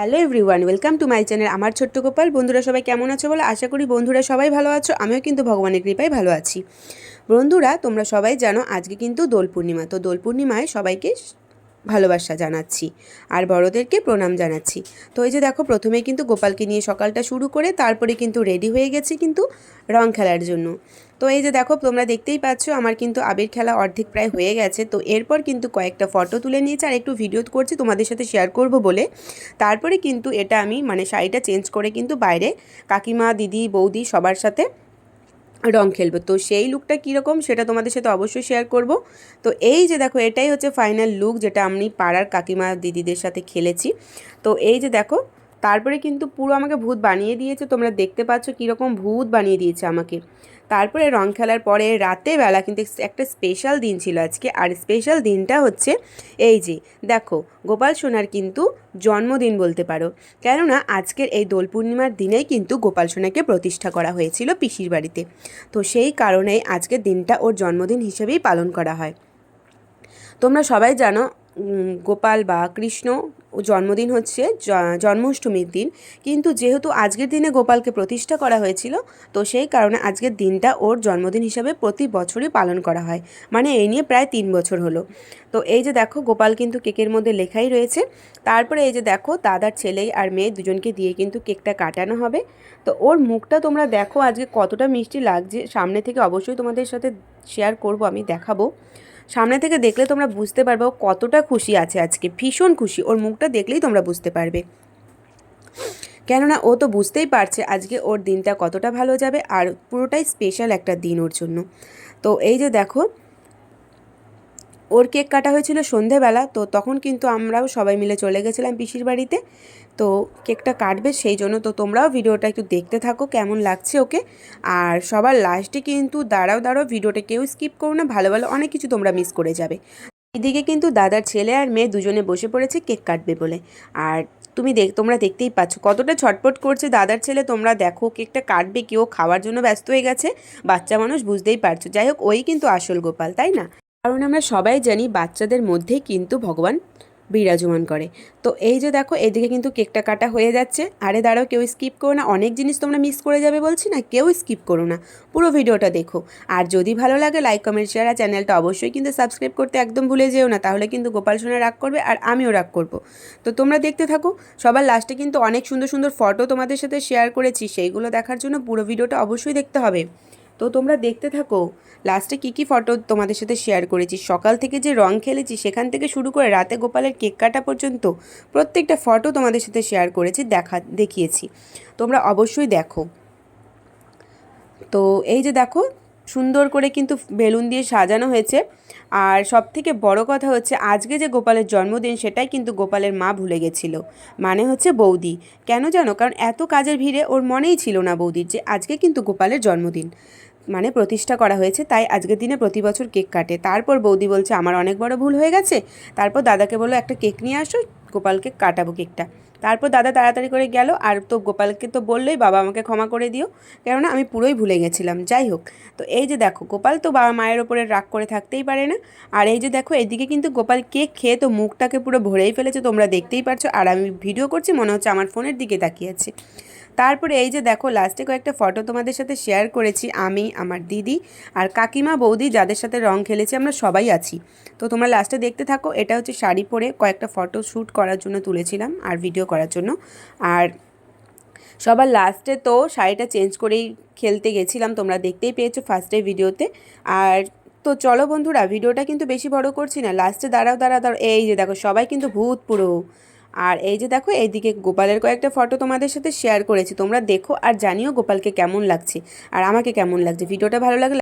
Hello everyone, welcome to my channel আমার ছোট্ট গোপাল। বন্ধুরা সবাই কেমন আছো বলে? আশা করি বন্ধুরা সবাই ভালো আছো, আমিও কিন্তু ভগবানের কৃপায় ভালো আছি। বন্ধুরা, তোমরা সবাই জানো আজকে কিন্তু দোল পূর্ণিমা, তো দোল পূর্ণিমায় সবাইকে ভালোবাসা জানাচ্ছি আর বড়দেরকে প্রণাম জানাচ্ছি। তো এই যে দেখো প্রথমে কিন্তু গোপালকে নিয়ে সকালটা শুরু করে তারপরে কিন্তু রেডি হয়ে গেছি কিন্তু রং খেলার জন্য। তো এই যে দেখো, তোমরা দেখতেই পাচ্ছ আমার কিন্তু আবির খেলা অর্ধেক প্রায় হয়ে গেছে। তো এরপর কিন্তু কয়েকটা ফটো তুলে নিয়েছি আর একটু ভিডিও করছি, তোমাদের সাথে শেয়ার করব বলে। তারপরে কিন্তু এটা আমি মানে শাড়িটা চেঞ্জ করে কিন্তু বাইরে কাকিমা, দিদি, বৌদি সবার সাথে রং খেলব। তো সেই লুকটা কীরকম সেটা তোমাদের সাথে অবশ্যই শেয়ার করব। তো এই যে দেখো, এটাই হচ্ছে ফাইনাল লুক যেটা আমি পাড়ার কাকিমা দিদিদের সাথে খেলেছি। তো এই যে দেখো তারপরে কিন্তু পুরো আমাকে ভূত বানিয়ে দিয়েছে, তোমরা দেখতে পাচ্ছ কীরকম ভূত বানিয়ে দিয়েছে আমাকে। তারপরে রং খেলার পরে রাতেবেলা কিন্তু একটা স্পেশাল দিন ছিল আজকে, আর স্পেশাল দিনটা হচ্ছে এই যে, দেখো, গোপাল সোনার কিন্তু জন্মদিন বলতে পারো। কেননা আজকের এই দোল পূর্ণিমার দিনেই কিন্তু গোপাল সোনাকে প্রতিষ্ঠা করা হয়েছিল পিসির বাড়িতে। তো সেই কারণেই আজকের দিনটা ওর জন্মদিন হিসেবেই পালন করা হয়। তোমরা সবাই জানো গোপাল বা কৃষ্ণ জন্মদিন হচ্ছে জন্মাষ্টমীর দিন। কিন্তু যেহেতু আজকের দিনে গোপালকে প্রতিষ্ঠা করা হয়েছিল, তো সেই কারণে আজকের দিনটা ওর জন্মদিন হিসাবে প্রতি বছরই পালন করা হয়। মানে এই নিয়ে প্রায় তিন বছর হলো। তো এই যে দেখো, গোপাল কিন্তু কেকের মধ্যে লেখাই রয়েছে। তারপরে এই যে দেখো, দাদার ছেলে আর মেয়ে দুজনকে দিয়ে কিন্তু কেকটা কাটানো হবে। তো ওর মুখটা তোমরা দেখো আজকে কতটা মিষ্টি লাগছে। সামনে থেকে অবশ্যই তোমাদের সাথে শেয়ার করব, আমি দেখাবো। সামনে থেকে দেখলে তোমরা বুঝতে পারবে ও কতটা খুশি আছে আজকে। ভীষণ খুশি। ওর মুখটা দেখলেই তোমরা বুঝতে পারবে। কেননা ও তো বুঝতেই পারছে আজকে ওর দিনটা কতটা ভালো যাবে আর পুরোটাই স্পেশাল একটা দিন ওর জন্য। তো এই যে দেখো ওর কেক কাটা হয়েছিল সন্ধেবেলা, তো তখন কিন্তু আমরাও সবাই মিলে চলে গেছিলাম পিসির বাড়িতে। তো কেকটা কাটবে সেই জন্য, তো তোমরাও ভিডিওটা একটু দেখতে থাকো কেমন লাগছে ওকে। আর সবার লাস্টে কিন্তু দাঁড়াও দাঁড়াও, ভিডিওটা কেউ স্কিপ করো না, ভালো ভালো অনেক কিছু তোমরা মিস করে যাবে। এদিকে কিন্তু দাদার ছেলে আর মেয়ে দুজনে বসে পড়েছে কেক কাটবে বলে। আর তুমি দেখ, তোমরা দেখতেই পাচ্ছ কতটা ছটপট করছে দাদার ছেলে। তোমরা দেখো কেকটা কাটবে, কেউ খাওয়ার জন্য ব্যস্ত হয়ে গেছে, বাচ্চা মানুষ বুঝতেই পারছ। যাই হোক, ওই কিন্তু আসল গোপাল, তাই না? কারণ আমরা সবাই জানি বাচ্চাদের মধ্যেই কিন্তু ভগবান বিরাজমান করে। তো এই যে দেখো, এদিকে কিন্তু কেকটা কাটা হয়ে যাচ্ছে। আরে দাঁড়াও, কেউ স্কিপ করো না। অনেক জিনিস তোমরা মিস করে যাবে বলছি না, কেউ স্কিপ করো না। পুরো ভিডিওটা দেখো। আর যদি ভালো লাগে লাইক কমেন্ট শেয়ার আর চ্যানেলটা অবশ্যই কিন্তু সাবস্ক্রাইব করতে একদম ভুলে যেও না। তাহলে কিন্তু গোপাল সোনা রাগ করবে আর আমিও রাগ করব। তো তোমরা দেখতে থাকো, সবার লাস্টে কিন্তু অনেক সুন্দর সুন্দর ফটো তোমাদের সাথে শেয়ার করেছি। সেইগুলো দেখার জন্য পুরো ভিডিওটা অবশ্যই দেখতে হবে। তো তোমরা দেখতে থাকো। লাস্টে কী কী ফটো তোমাদের সাথে শেয়ার করেছি। সকাল থেকে যে রং খেলেছি, সেখান থেকে শুরু করে রাতে গোপালের কেক কাটা পর্যন্ত প্রত্যেকটা ফটো তোমাদের সাথে শেয়ার করেছি, দেখা, দেখিয়েছি। তোমরা অবশ্যই দেখো। তো এই যে দেখো সুন্দর করে কিন্তু বেলুন দিয়ে সাজানো হয়েছে। আর সব থেকে বড় কথা হচ্ছে, আজকে যে গোপালের জন্মদিন, সেটাই কিন্তু গোপালের মা ভুলে গেছিল। মানে হচ্ছে বৌদি। কেন জানো? কারণ এত কাজের ভিড়ে ওর মনেই ছিল না বৌদির যে আজকে কিন্তু গোপালের জন্মদিন। মানে প্রতিষ্ঠা করা হয়েছে, তাই আজকের দিনে প্রতি বছর কেক কাটে। তারপর বৌদি বলছে, আমার অনেক বড় ভুল হয়ে গেছে। তারপর দাদাকে বলো একটা কেক নিয়ে আসো গোপালকে কাটাবো কেকটা। তারপর দাদা তাড়াতাড়ি করে গেল, আর তো গোপালকে তো বললোই, বাবা আমাকে ক্ষমা করে দিও। কেননা আমি পুরোই ভুলে গেছিলাম, যাই হোক। তো এই যে দেখো, গোপাল তো বাবা মায়ের ওপরে রাগ করে থাকতেই পারে না। আর এই যে দেখো, এদিকে কিন্তু গোপাল কেক খেয়ে তো মুখটাকে পুরো ভরেই ফেলেছে, তোমরা দেখতেই পারছ। আর আমি ভিডিও করছি, মনে হচ্ছে আমার ফোনের দিকে তাকিয়ে আছে। তারপরে এই যে দেখো লাস্টে কয়েকটা ফটো তোমাদের সাথে শেয়ার করেছি, আমি, আমার দিদি আর কাকিমা, বৌদি যাদের সাথে রং খেলেছি, আমরা সবাই আছি। তো তোমরা লাস্টে দেখতে থাকো, এটা হচ্ছে শাড়ি পরে কয়েকটা ফটো শ্যুট করার জন্য তুলেছিলাম আর ভিডিও করার জন্য। আর সবার লাস্টে তো শাড়িটা চেঞ্জ করেই খেলতে গেছিলাম, তোমরা দেখতেই পেয়েছ ফার্স্টে ভিডিওতে আর তো চলো বন্ধুরা ভিডিওটা কিন্তু বেশি বড় করছি না লাস্টে দাঁড়াও দাঁড়াও দাঁড়াও, এই যে দেখো, সবাই কিন্তু ভূত পুরো আর এই যে দেখো, এইদিকে গোপালের কয়েকটা ফটো তোমাদের সাথে শেয়ার করেছি। তোমরা দেখো আর জানিও গোপালকে কেমন লাগছে আর আমাকে কেমন লাগছে। ভিডিওটা ভালো লাগলে